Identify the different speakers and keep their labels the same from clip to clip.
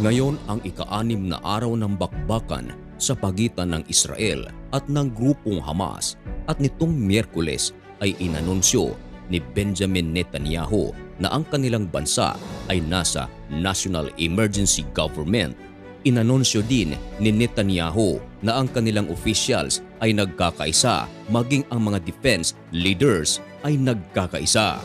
Speaker 1: Ngayon ang ika-anim na araw ng bakbakan sa pagitan ng Israel at ng grupong Hamas at nitong Miyerkules ay inanunsyo ni Benjamin Netanyahu na ang kanilang bansa ay nasa National Emergency Government. Inanunsyo din ni Netanyahu na ang kanilang officials ay nagkakaisa maging ang mga defense leaders ay nagkakaisa.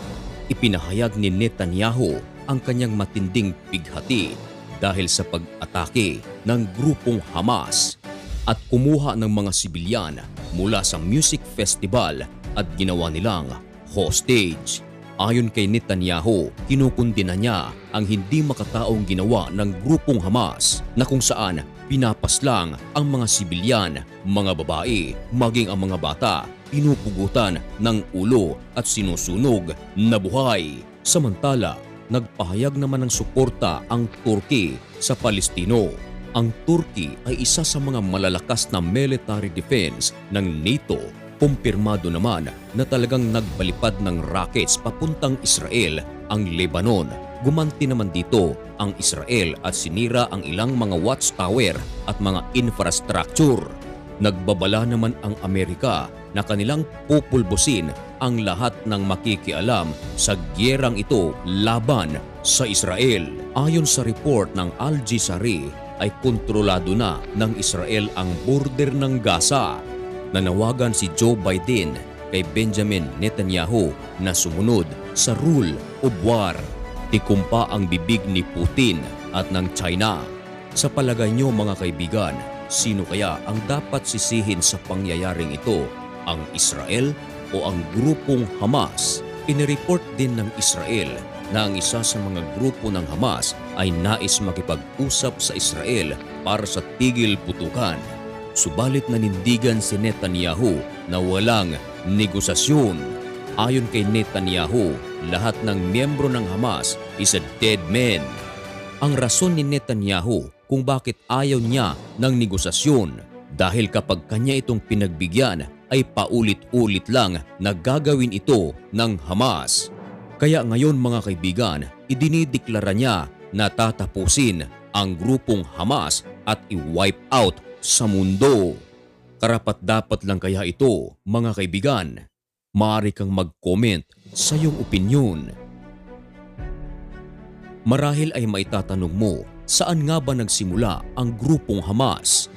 Speaker 1: Ipinahayag ni Netanyahu ang kanyang matinding pighati dahil sa pag-atake ng grupong Hamas at kumuha ng mga sibilyan mula sa music festival at ginawa nilang hostage. Ayon kay Netanyahu, kinukundina niya ang hindi makataong ginawa ng grupong Hamas na kung saan pinapaslang ang mga sibilyan, mga babae, maging ang mga bata, pinupugutan ng ulo at sinusunog na buhay. Samantala, nagpahayag naman ng suporta ang Turkey sa Palestino. Ang Turkey ay isa sa mga malalakas na military defense ng NATO Kumpirmado naman na talagang nagbalipad ng rockets papuntang Israel ang Lebanon. Gumanti naman dito ang Israel at sinira ang ilang mga watchtower at mga infrastructure. Nagbabala naman ang Amerika na kanilang pupulbusin ang lahat ng makikialam sa gyerang ito laban sa Israel. Ayon sa report ng Al Jazeera ay kontrolado na ng Israel ang border ng Gaza nanawagan si Joe Biden kay Benjamin Netanyahu na sumunod sa rule of war. Tikumpa ang bibig ni Putin at ng China. Sa palagay niyo mga kaibigan, sino kaya ang dapat sisihin sa pangyayaring ito? Ang Israel o ang grupong Hamas? Inireport din ng Israel na ang isa sa mga grupo ng Hamas ay nais makipag-usap sa Israel para sa tigil putukan Subalit nanindigan si Netanyahu na walang negosasyon. Ayon kay Netanyahu, lahat ng miyembro ng Hamas is a dead man. Ang rason ni Netanyahu kung bakit ayaw niya ng negosasyon dahil kapag kanya itong pinagbigyan ay paulit-ulit lang na gagawin ito ng Hamas. Kaya ngayon mga kaibigan, idinideklara niya na tatapusin ang grupong Hamas at i-wipe out sa mundo. Karapat dapat lang kaya ito, mga kaibigan. Maaari kang mag-comment sa iyong opinyon. Marahil ay maitatanong mo, saan nga ba nagsimula ang grupong Hamas?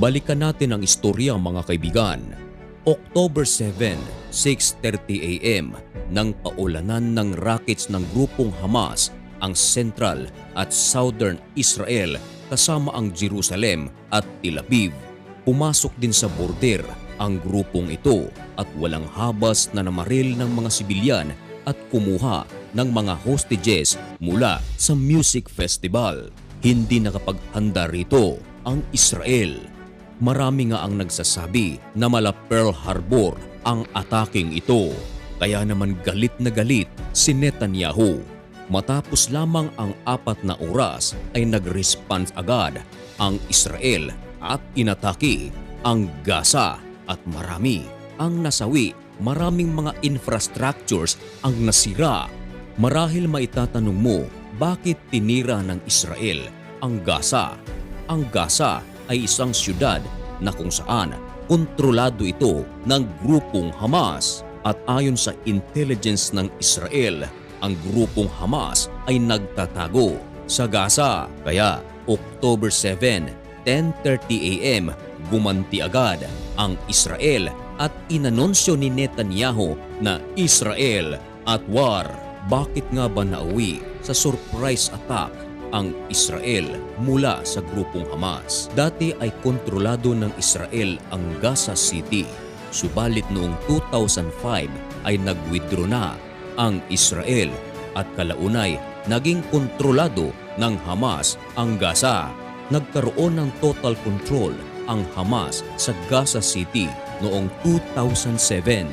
Speaker 1: Balikan natin ang istorya mga kaibigan. October 7, 6.30 a.m. nang paulanan ng rockets ng grupong Hamas ang Central at Southern Israel kasama ang Jerusalem at Tel Aviv. Pumasok din sa border ang grupong ito at walang habas na namaril ng mga sibilyan at kumuha ng mga hostages mula sa music festival. Hindi nakapaghanda rito ang Israel. Marami nga ang nagsasabi na mala Pearl Harbor ang ataking ito. Kaya naman galit na galit si Netanyahu Matapos lamang ang apat na oras ay nag-response agad ang Israel at inatake ang Gaza at marami ang nasawi. Maraming mga infrastructures ang nasira. Marahil maitatanong mo, bakit tinira ng Israel ang Gaza? Ang Gaza ay isang syudad na kung saan kontrolado ito ng grupong Hamas at ayon sa intelligence ng Israel ang grupong Hamas ay nagtatago sa Gaza. Kaya October 7, 10.30 a.m. gumanti agad ang Israel at inanunsyo ni Netanyahu na Israel at war. Bakit nga ba nauwi sa surprise attack ang Israel mula sa grupong Hamas? Dati ay kontrolado ng Israel ang Gaza City. Subalit noong 2005 ay nag-withdraw na ang Israel at kalaunay naging kontrolado ng Hamas ang Gaza. Nagkaroon ng total control ang Hamas sa Gaza City noong 2007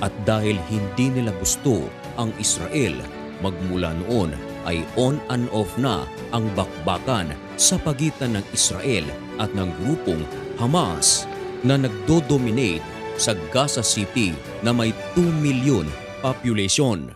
Speaker 1: at dahil hindi nila gusto ang Israel magmula noon ay on and off na ang bakbakan sa pagitan ng Israel at ng grupong Hamas na nagdo-dominate sa Gaza City na may 2 milyon population.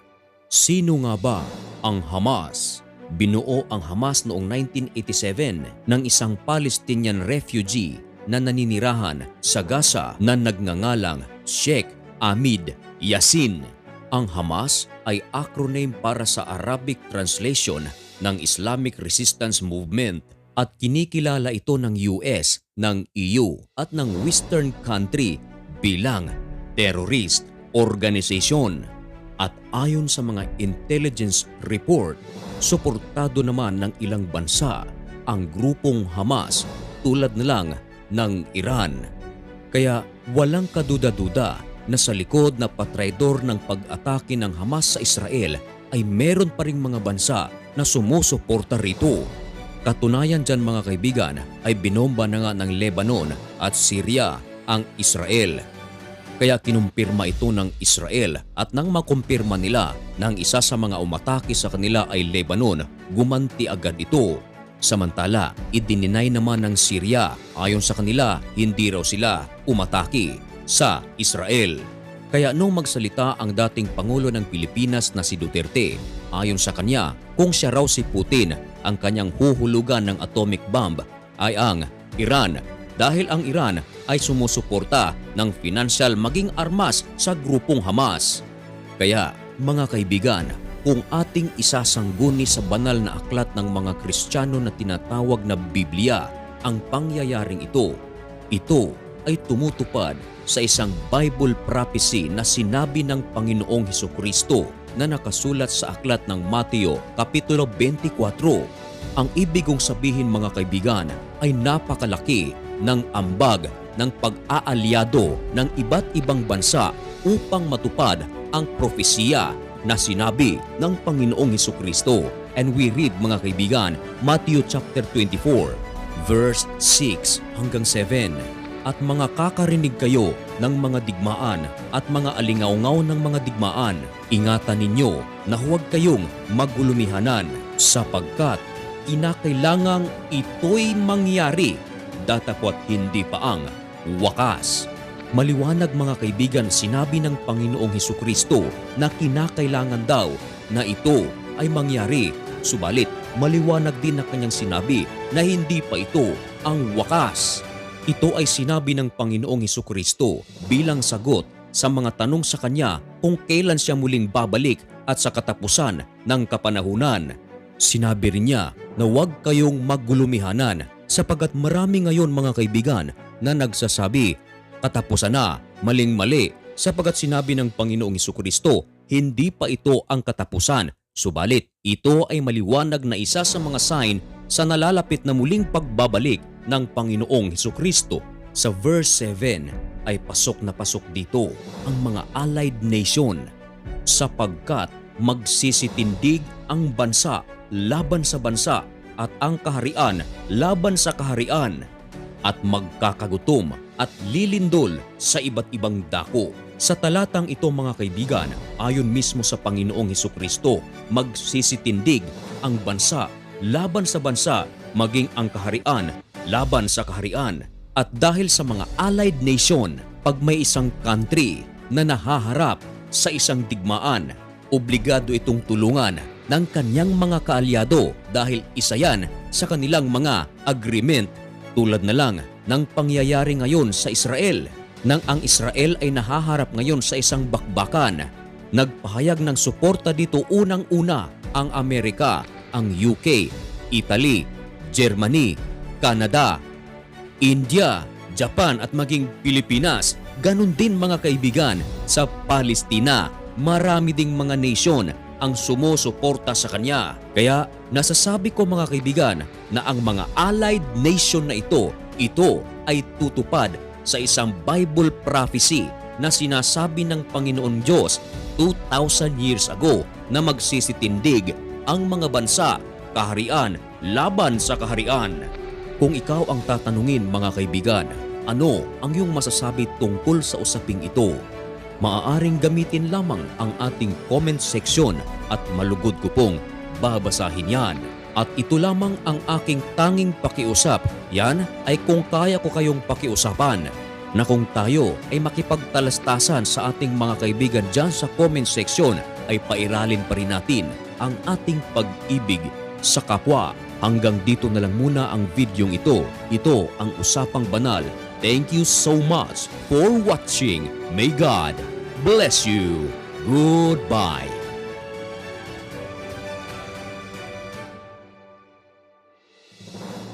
Speaker 1: Sino nga ba ang Hamas? Binuo ang Hamas noong 1987 ng isang Palestinian refugee na naninirahan sa Gaza na nagngangalang Sheikh Ahmed Yassin. Ang Hamas ay acronym para sa Arabic translation ng Islamic Resistance Movement at kinikilala ito ng US, ng EU at ng Western country bilang terrorist organization. At ayon sa mga intelligence report, suportado naman ng ilang bansa ang grupong Hamas tulad na lang ng Iran. Kaya walang kaduda-duda na sa likod na patraidor ng pag-atake ng Hamas sa Israel ay meron pa ring mga bansa na sumusuporta rito. Katunayan dyan mga kaibigan ay binomba na nga ng Lebanon at Syria ang Israel. Kaya kinumpirma ito ng Israel at nang makumpirma nila na isa sa mga umatake sa kanila ay Lebanon, gumanti agad ito. Samantala, idininay naman ng Syria ayon sa kanila hindi raw sila umatake sa Israel. Kaya nung magsalita ang dating Pangulo ng Pilipinas na si Duterte, ayon sa kanya, kung siya raw si Putin, ang kanyang huhulugan ng atomic bomb ay ang Iran dahil ang Iran ay sumusuporta ng financial maging armas sa grupong Hamas. Kaya mga kaibigan, kung ating isasangguni sa banal na aklat ng mga Kristiyano na tinatawag na Biblia ang pangyayaring ito, ito ay tumutupad sa isang Bible prophecy na sinabi ng Panginoong Heso Kristo na nakasulat sa aklat ng Mateo Kapitulo 24. Ang ibig kong sabihin mga kaibigan ay napakalaki ng ambag ng pag-aalyado ng iba't ibang bansa upang matupad ang propesiya na sinabi ng Panginoong Heso Kristo. And we read mga kaibigan, Matthew chapter 24, verse 6 hanggang 7 at mga kakarinig kayo ng mga digmaan at mga alingaungaw ng mga digmaan. Ingatan ninyo na huwag kayong magulumihanan sapagkat kinakailangang ito'y mangyari datapot hindi pa ang wakas. Maliwanag mga kaibigan sinabi ng Panginoong Heso Kristo na kinakailangan daw na ito ay mangyari. Subalit maliwanag din na kanyang sinabi na hindi pa ito ang wakas. Ito ay sinabi ng Panginoong Heso Kristo bilang sagot sa mga tanong sa Kanya kung kailan siya muling babalik at sa katapusan ng kapanahunan. Sinabi rin niya na huwag kayong maggulumihanan sapagat marami ngayon mga kaibigan na nagsasabi, katapusan na, maling-mali, sapagat sinabi ng Panginoong Kristo, hindi pa ito ang katapusan, subalit ito ay maliwanag na isa sa mga sign sa nalalapit na muling pagbabalik ng Panginoong Heso Kristo. Sa verse 7 ay pasok na pasok dito ang mga allied nation sapagkat magsisitindig ang bansa laban sa bansa at ang kaharian laban sa kaharian at magkakagutom at lilindol sa iba't ibang dako. Sa talatang ito mga kaibigan, ayon mismo sa Panginoong Heso Kristo, magsisitindig ang bansa laban sa bansa maging ang kaharian laban sa kaharian. At dahil sa mga allied nation, pag may isang country na nahaharap sa isang digmaan, obligado itong tulungan ng kanyang mga kaalyado dahil isa yan sa kanilang mga agreement tulad na lang ng pangyayari ngayon sa Israel nang ang Israel ay nahaharap ngayon sa isang bakbakan. Nagpahayag ng suporta dito unang-una ang Amerika, ang UK, Italy, Germany, Canada, India, Japan at maging Pilipinas. Ganon din mga kaibigan sa Palestina. Marami ding mga nation ang sumusuporta sa kanya. Kaya nasasabi ko mga kaibigan na ang mga allied nation na ito, ito ay tutupad sa isang Bible prophecy na sinasabi ng Panginoon Diyos 2,000 years ago na magsisitindig ang mga bansa, kaharian, laban sa kaharian. Kung ikaw ang tatanungin mga kaibigan, ano ang iyong masasabi tungkol sa usaping ito? Maaaring gamitin lamang ang ating comment section at malugod ko pong babasahin yan. At ito lamang ang aking tanging pakiusap. Yan ay kung kaya ko kayong pakiusapan na kung tayo ay makipagtalastasan sa ating mga kaibigan dyan sa comment section ay pairalin pa rin natin ang ating pag-ibig sa kapwa. Hanggang dito na lang muna ang videong ito. Ito ang Usapang Banal. Thank you so much for watching. May God bless you. Goodbye.